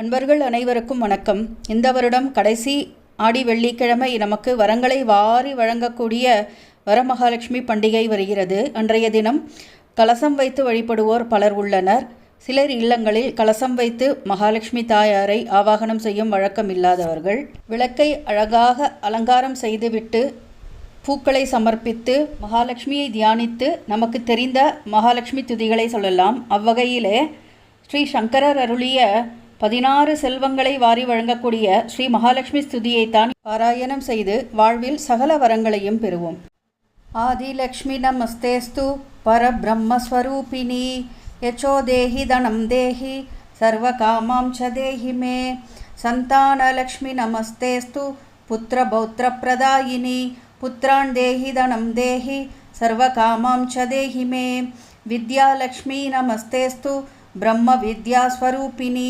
அன்பர்கள் அனைவருக்கும் வணக்கம். இந்த வருடம் கடைசி ஆடி வெள்ளிக்கிழமை நமக்கு வரங்களை வாரி வழங்கக்கூடிய வரமகாலட்சுமி பண்டிகை வருகிறது. அன்றைய தினம் கலசம் வைத்து வழிபடுவோர் பலர் உள்ளனர். சிலர் இல்லங்களில் கலசம் வைத்து மகாலட்சுமி தாயாரை ஆவாகனம் செய்யும் வழக்கம் இல்லாதவர்கள். விளக்கை அழகாக அலங்காரம் செய்துவிட்டு பூக்களை சமர்ப்பித்து மகாலட்சுமியை தியானித்து நமக்கு தெரிந்த மகாலட்சுமி துதிகளை சொல்லலாம். அவ்வகையிலே ஸ்ரீ சங்கரர் அருளிய பதினாறு செல்வங்களை வாரி வழங்கக்கூடிய ஸ்ரீ மகாலட்சுமி ஸ்துதியைத்தான் பாராயணம் செய்து வாழ்வில் சகல வரங்களையும் பெறுவோம் ஆதிலக்ஷ்மி நமஸ்தேஸ்து பரபிரம்மஸ்வரூபிணி யச்சோ தேஹி தனம் தேஹி சர்வகாமாம் ச தேஹி மே சந்தானலக்ஷ்மி நமஸ்தேஸ்து புத்திரபௌத்திரப்பிரதாயினி पुत्रान् देहि धनं देहि सर्वकामां च देहि मे विद्यालक्ष्मी नमस्तेस्तु ब्रह्मविद्यास्वरूपिणी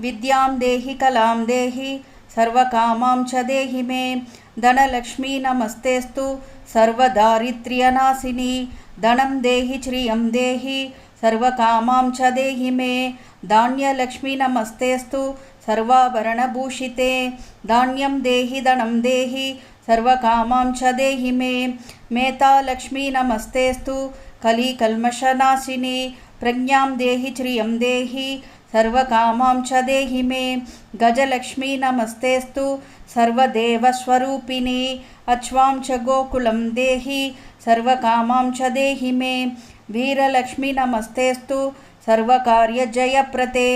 विद्यां देहि कलां देहि, सर्वकामां च देहि मे। धनलक्ष्मी नमस्तेस्तु सर्वदारिद्र्यनाशिनी। धनं देहि, श्रियं देहि, सर्वकामां च देहि मे। धान्यलक्ष्मी नमस्तेस्तु सर्वाभरणभूषिते। धान्यं देहि, धनं देहि, सर्वकामां च देहि मे। मेतालक्ष्मी नमस्तेस्तु कलिकल्मषनाशिनी। प्रज्ञां देहि, श्रियं देहि सर्वकामां च देहि मे। गजलक्ष्मी नमस्तेस्तु सर्वदेवस्वरूपिणी अच्वां च गोकुलं देहि। सर्वकामां च देहि मे। वीरलक्ष्मी नमस्तेस्तु सर्वकार्यजयप्रते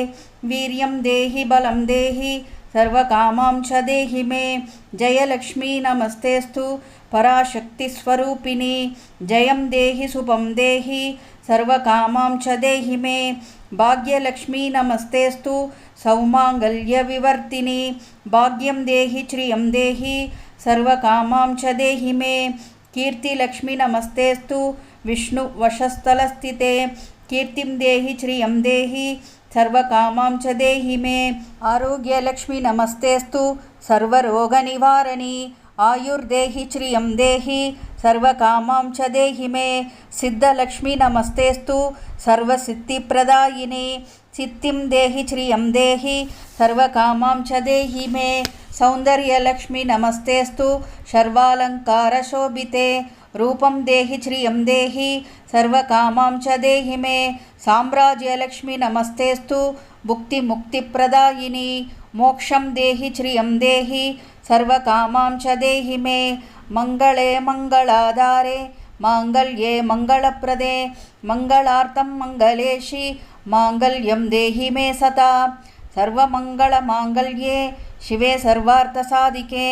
वीर्यं देहि, बलं देहि। सर्वकामां च देहि मे। जयलक्ष्मी नमस्तेस्तु पराशक्तिस्वरूपिणी, जयं देहि, शुभं देहि। सर्वकामां च देहि मे। भाग्यलक्ष्मी नमस्तेस्तु सौमाङ्गल्यविवर्तिनी, भाग्यं देहि, श्रियं देहि। सर्वकामां च देहि मे। कीर्तिलक्ष्मी नमस्तेस्तु विष्णुवशस्थलस्थिते कीर्तिं देहि, श्रियं देहि। सर्वकामां च देहि मे। आरोग्यलक्ष्मी नमस्तेस्तु सर्वरोगनिवारणी, आयुर्देहि, श्रियं देहि। సర్వకామాం చ దేహి మే. సిద్ధలక్ష్మి నమస్తేస్తు. సర్వసిద్ధిప్రదాయిని. సిద్ధిం దేహి శ్రియం దేహి. సర్వకామాం చ దేహి మే. సౌందర్యలక్ష్మి నమస్తేస్తు. శర్వాలంకారశోభితే రూపం దేహి శ్రియం దేహి. సర్వకామాం చ దేహి మే. సామ్రాజ్యలక్ష్మి నమస్తేస్తు. భుక్తి ముక్తిప్రదాయిని मोक्षं देहि श्रियं देहि सर्वकामां च देहि मे। मङ्गले मङ्गलाधारे माङ्गल्ये मङ्गलप्रदे। मङ्गलार्थं मङ्गलेशि माङ्गल्यं देहि मे सता सर्वमङ्गलमाङ्गल्ये शिवे सर्वार्थसाधिके।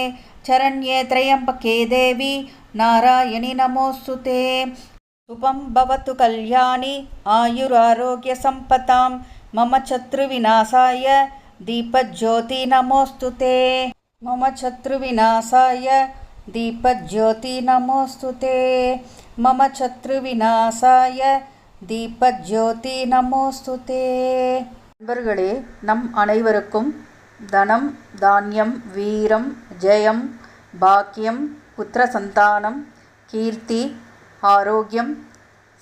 चरण्ये त्र्यम्बके देवी नारायणि नमोऽस्तु ते। शुभं भवतु कल्याणि आयुरारोग्यसम्पतां। मम शत्रुविनाशाय दीपज्योति नमोऽस्तु ते मम शत्रुविनाशाय दीपज्योति नमोऽस्तु ते मम शत्रुविनाशाय தீபஜோதி நமோஸ்துதே நண்பர்களே நம் அனைவருக்கும் தனம் தானியம் வீரம் ஜெயம் பாக்கியம் புத்திர சந்தானம் கீர்த்தி ஆரோக்கியம்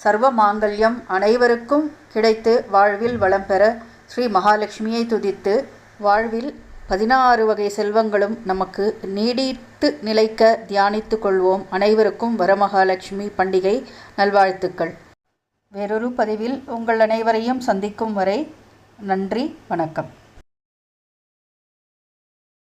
சர்வ மாங்கல்யம் அனைவருக்கும் கிடைத்து வாழ்வில் வளம் பெற ஸ்ரீ மகாலட்சுமியை துதித்து வாழ்வில் பதினாறு வகை செல்வங்களும் நமக்கு நீடித்து நிலைக்க தியானித்து கொள்வோம். அனைவருக்கும் வரமகாலட்சுமி பண்டிகை நல்வாழ்த்துக்கள். வேறொரு பதிவில் உங்கள் அனைவரையும் சந்திக்கும் வரை நன்றி வணக்கம்.